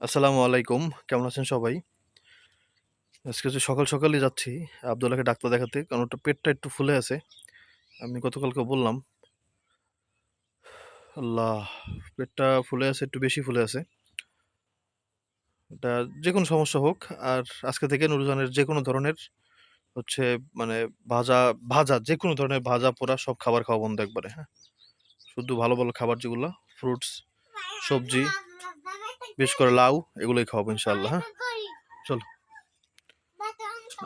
আসসালামু আলাইকুম। কেমন আছেন সবাই? আজকে হচ্ছে সকাল সকালই যাচ্ছি। আবদুল্লাহকে ডাক্তার দেখাতে, কারণ ওটা পেটটা একটু ফুলে আছে। আমি গতকালকে বললাম, আল্লাহ, পেটটা ফুলে আছে, একটু বেশি ফুলে আছে। এটা যে কোনো সমস্যা হোক, আর আজকে থেকে নুরুজানের যে কোনো ধরনের হচ্ছে মানে ভাজা ভাজা, যে কোনো ধরনের ভাজা, পোড়া সব খাবার খাওয়া বন্ধ একবারে হ্যাঁ? শুধু ভালো ভালো খাবার যেগুলো ফ্রুটস সবজি বিশেষ করে লাউ, এগুলোই খাওয়াবো ইনশাল্লাহ হ্যাঁ? চলো।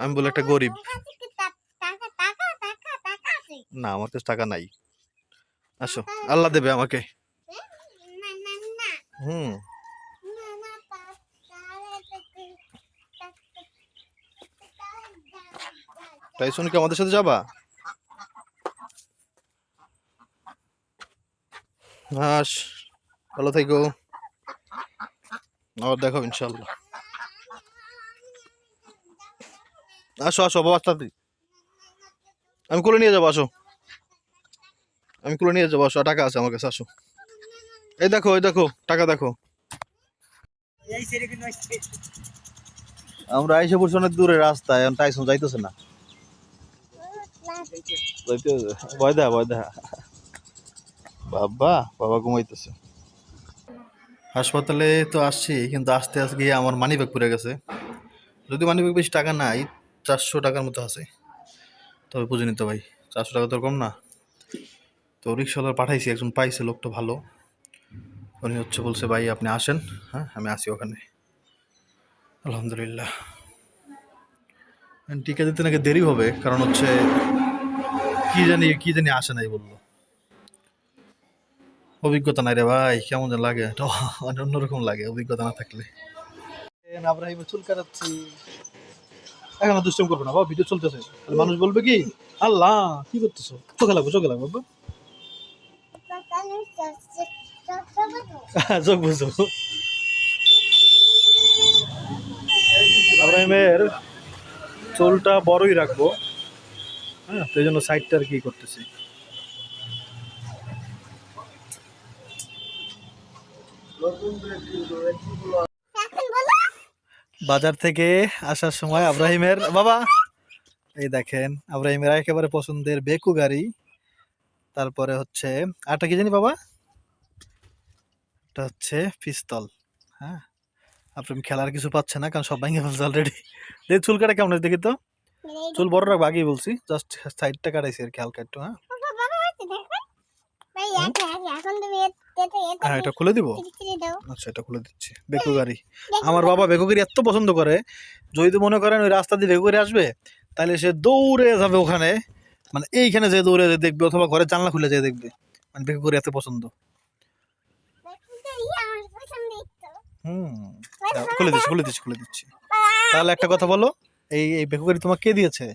আমি বলি একটা গরিব। না, আমার কাছে টাকা নাই। আসো, আল্লাহ দেবে আমাকে। হুম। তাই শুনি কি আমাদের সাথে যাবা? হাস, ভালো থেকো। আবার দেখো ইনশাল্লাহ আসো আসো, বাবা, তাড়াতাড়ি। আমি কোলে নিয়ে যাব, আসো। আমি কোলে নিয়ে যাব, আসো টাকা আছে আমার কাছে, আসো। এই দেখো এই দেখো, টাকা দেখো। আমরা আইসে পড়ছি অনেক দূরে রাস্তায়, এখন টাইসন যাইতেছে না। ভয় দেখা ভয় দেখা বাবা বাবা ঘুমাইতেছে। হাসপাতালে তো আসছি, কিন্তু আসতে আসতে গিয়ে আমার মানি ব্যাগ পড়ে গেছে। যদি মানি ব্যাগ বেশি টাকা নাই, চারশো টাকার মতো আছে। তবে বুঝে নিতে ভাই, চারশো টাকা তো কম না। তো রিক্সাওয়ালা পাঠাইছি, একজন পাইছে, লোকটা ভালো। উনি হচ্ছে বলছে, ভাই, আপনি আসেন হ্যাঁ আমি আসি ওখানে। আলহামদুলিল্লাহ। টিকা দিতে নাকি দেরি হবে? কারণ হচ্ছে, কি জানি কি জানি আসে নাই বলল। অভিজ্ঞতা নাই রে ভাই, কেমন যেন লাগে। মানে অন্যরকম লাগে অভিজ্ঞতা না থাকলে। আব্রাহিমে চুল কাটাচ্ছি। এখন দুষ্টম করব না, বাবা, ভিডিও চলতেছে। তাহলে মানুষ বলবে কি, আল্লাহ, কি করতেছো? চোখে লাগবো চোখে লাগবো, বাবা। চোখ বুঝো আব্রাহিমের চুলটা বড়ই রাখব। হ্যাঁ এই জন্য সাইডটা আর কি করতেছি। বাজার থেকে আসার সময় আব্রাহিমের বাবা, এই দেখেন, আব্রাহিমের একেবারে পছন্দের বেকু গাড়ি। তারপরে হচ্ছে আরটা কি জানি বাবা? এটা হচ্ছে পিস্তল হ্যাঁ? আপনি খেলার কিছু পাচ্ছে না, কারণ সব ভেঙে ফেলছে অলরেডি দেখি চুল কাটা কেমন দেখি তো? চুল বড় রাখব, আগেই বলছি জাস্ট সাইডটা কাটাইছি আর খেয়াল একটু হ্যাঁ? হ্যাঁ এটা খুলে দিব? আচ্ছা এটা খুলে দিচ্ছি। বেকু গাড়ি। আমার বাবা বেকু গাড়ি এত পছন্দ করে। যদি মনে করেন ওই রাস্তা দিয়ে বেকু গাড়ি আসবে তাহলে সে দৌড়ে যাবে ওখানে। মানে এইখানে যে দৌড়ে যে দেখবে অথবা ঘরে জানলা খুলে যেয়ে দেখবে। মানে বেকু গাড়ি এত পছন্দ। হুম। খুলে দিচ্ছি খুলে দিচ্ছি খুলে দিচ্ছি। তাহলে একটা কথা বলো এই এই বেকু গাড়ি তোমাকে কে দিয়েছে?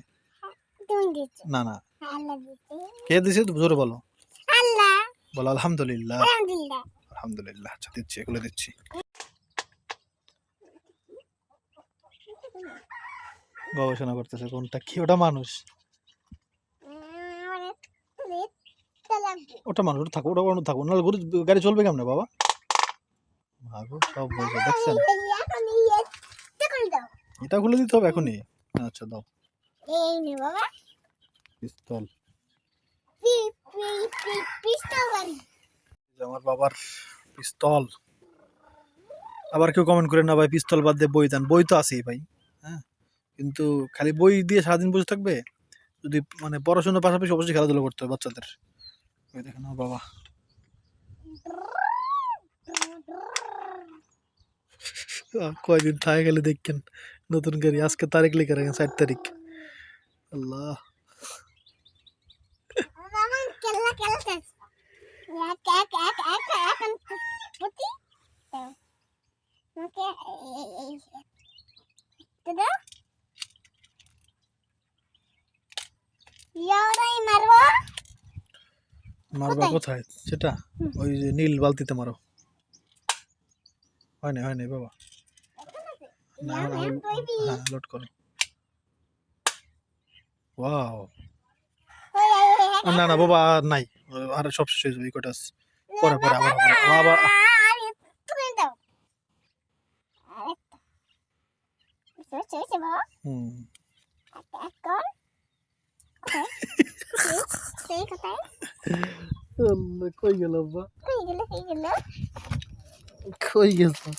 না না। কে দিয়েছে? জোরে বলো। বলো আলহামদুলিল্লাহ। আলহামদুলিল্লাহ। আচ্ছা দিচ্ছি এগুলো দিচ্ছি। গবেষণা করতেছে কোনটা কি ওটা মানুষ? ওটা মানুষ ওটা থাকো ওটা মানুষ থাকো নাহলে গরু গাড়ি চলবে কেমনে বাবা? ভাগো সব বলছে দেখছেন? এটা খুলে দিতে হবে এখনই। আচ্ছা দাও। পিস্তল। আমার বাবার পিস্তল। আবার কেউ কমেন্ট করে না ভাই, পিস্তল বাদ দিয়ে বই দেন। বই তো আছেই ভাই হ্যাঁ? কিন্তু খালি বই দিয়ে সারাদিন বসে থাকবে? যদি মানে পড়াশোনার পাশাপাশি অবশ্যই খেলাধুলা করতে হবে বাচ্চাদের। ওই দেখেন বাবা। কয়দিন থাকে গেলে দেখেন নতুন গাড়ি। আজকে তারিখ লিখে রাখেন ষাট তারিখ। আল্লাহ। মারবা কোথায়? কোথায় সেটা হুম। ওই যে নীল বালতিতে মারো হয় না হয় না বাবা না. হ্যাঁ লোড করো ওয়াও না না, বাবা আর নাই। আর সব শেষ হয়ে কটা। পরে পরে আবার আবার আবার বাবা কই গেল আব্বা? কই গেছে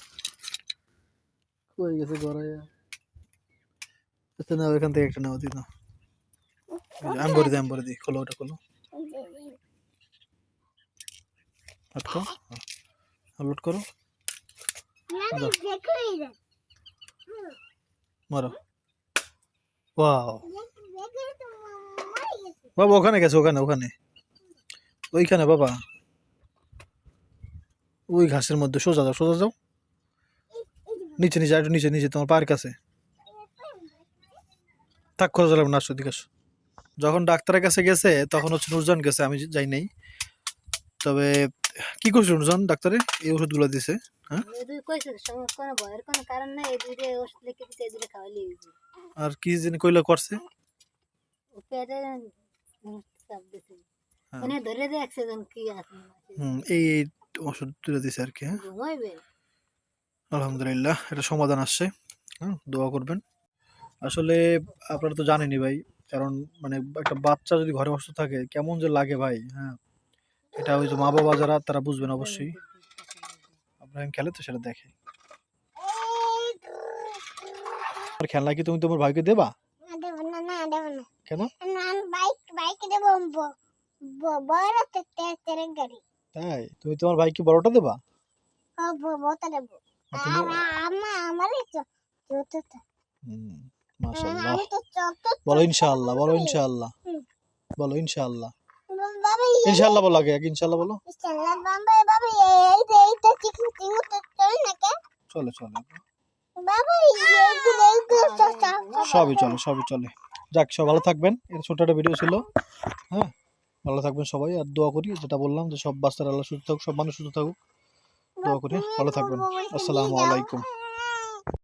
কই গেছে গড়াইয়া? আচ্ছা না এখান থেকে একটা নেওয়া দিন আমি বলে দিই আমি দিই খোলো ওটা খোলো। আটকো আপলোড করো। নানি দেখো এই যে মারো। ওয়াও বাবা ওখানে গেছে ওখানে ওখানে। ওইখানে বাবা। ওই ঘাসের মধ্যে সোজা যাও সোজা যাও। নিচে নিচে একটু নিচে নিচে তোমার পায়ের কাছে থাক খোঁজা লাগবে না আসো দিকে আসো। যখন ডাক্তারের কাছে গেছে তখন হচ্ছে নুরজান গেছে আমি যাই নাই। তবে কি করছে নুরজান ডাক্তারে? এই ওষুধগুলো দিছে হ্যাঁ? আর কি জানি কইলা করছে? হ্যাঁ। মানে এই ওষুধ তুলে দিছে আর কি হ্যাঁ? আলহামদুলিল্লাহ এটা সমাধান আসছে হ্যাঁ? দোয়া করবেন। আসলে আপনারা তো জানেনই ভাই কারণ মানে একটা বাচ্চা যদি ঘরে অসুস্থ থাকে কেমন যে লাগে ভাই হ্যাঁ? এটা ওই যে মা বাবা যারা তারা বুঝবেন অবশ্যই। আব্রাহিম খেলে তো সেটা দেখে। আর খেলনা কি তুমি তোমার ভাইকে দেবা? কেন? তাই? তুমি তোমার ভাইকে বড়টা দেবা? বড়টা দেবো। আর আমার মাশাআল্লাহ। বলো ইনশাআল্লাহ বলো ইনশাআল্লাহ। বলো ইনশাআল্লাহ। ইনশাআল্লাহ বলো আগে ইনশাআল্লাহ বলো। চলে চলে সবই চলে সবই চলে। যাক সব ভালো থাকবেন। এটা ছোট একটা ভিডিও ছিল। হ্যাঁ ভালো থাকবেন সবাই। আর দোয়া করি যেটা বললাম যে সব বাচ্চারা আল্লাহ সুস্থ থাকুক সব মানুষ সুস্থ থাকুক। দোয়া করি ভালো থাকবেন। আসসালামু আলাইকুম।